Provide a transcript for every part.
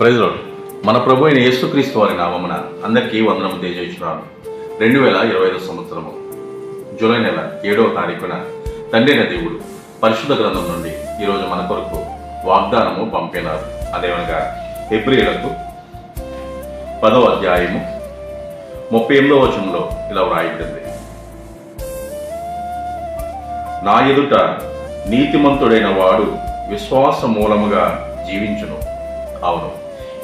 ప్రజలు మన ప్రభు అయిన యేసుక్రీస్తు వారి నామమున అందరికీ వందనం తెలియజేస్తున్నాను. రెండు వేల ఇరవై ఐదు సంవత్సరము. జూలై నెల ఏడవ తారీఖున తండ్రిన దేవుడు పరిశుద్ధ గ్రంథం నుండి ఈరోజు మన కొరకు వాగ్దానము పంపినారు. అదేమనగా ఎబ్రిలకు పదవ అధ్యాయము ముప్పై ఎనిమిదవ వచనంలో ఇలా వ్రాయబడింది. నా ఎదుట నీతిమంతుడైన వాడు విశ్వాస మూలముగా జీవించును. అవును.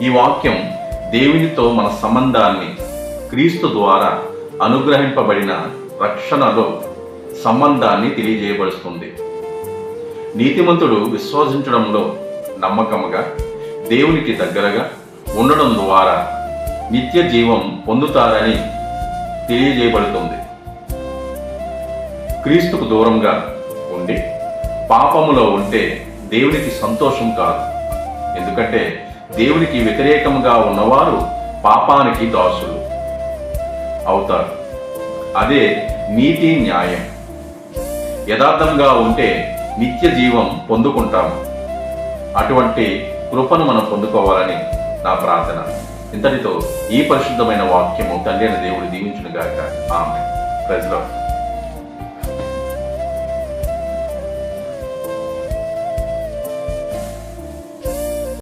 ఈ వాక్యం దేవునితో మన సంబంధాన్ని క్రీస్తు ద్వారా అనుగ్రహింపబడిన రక్షణలో సంబంధాన్ని తెలియజేయబడుతుంది నీతిమంతుడు విశ్వసించడంలో నమ్మకముగా దేవునికి దగ్గరగా ఉండడం ద్వారా నిత్య జీవం పొందుతారని తెలియజేయబడుతుంది. క్రీస్తుకు దూరంగా ఉండి పాపములో ఉంటే దేవునికి సంతోషం కాదు. ఎందుకంటే దేవునికి వ్యతిరేకంగా ఉన్నవారు పాపానికి దాసులు. అవుతారు. అదే నీతి న్యాయం. యథార్థంగా ఉంటే నిత్య జీవం పొందుకుంటాము. అటువంటి కృపను మనం పొందుకోవాలని నా ప్రార్థన. ఇంతటితో ఈ పరిశుద్ధమైన వాక్యము తండ్రి అయిన దేవుడు దీవించును గాక ఆమె ప్రజల